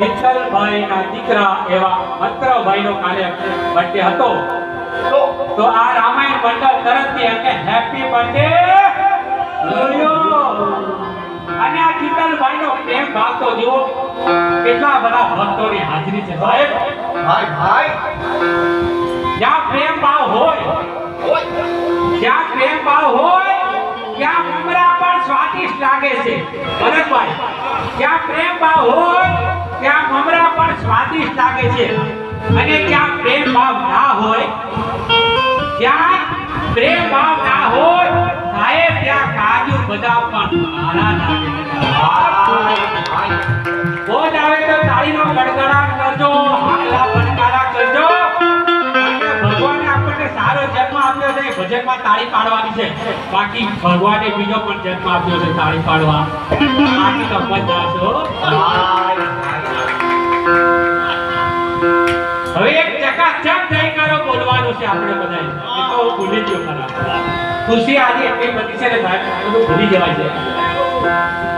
વિઠ્ઠલભાઈના દીકરા એવા મંત્રભાઈનો કાલે બર્થડે હતો. તો આ રામાયણ મંડળ તરફથી એમને હેપી બર્થડે અને આ ચિતલભાઈનો પ્રેમ ભાવ તો જુઓ. કેટલા બધા ભક્તોની હાજરી છે સાહેબ. ભાઈ ભાઈ. જ્યાં પ્રેમ ભાવ હોય જ્યાં પ્રેમ ભાવ હોય ત્યાં ઉમરા પણ સ્વાદિષ્ટ લાગે છે. ભરતભાઈ જ્યાં પ્રેમ ભાવ હોય સ્વાદિષ્ટ લાગે છે. અને ત્યાં પ્રેમ ભાવ ના હોય ત્યાં પ્રેમ ભાવ ના હોય સાહેબ ત્યાં કાજુ બદામ પણ મારા લાગે ભગવાને સારો જન્મ આપ્યો છે, ભજનમાં તાળી પાડવાની છે. બાકી ભગવાને બીજો પણ જન્મ આપ્યો છે, તાળી પાડવા. બાકી છો. એક જયકારો બોલવાનો છે આપણે બધાએ. તો હું ભૂલી ગયો ખરા. ખુશી આજે એટલી બધી છે ને સાહેબ ભૂલી જવાય છે.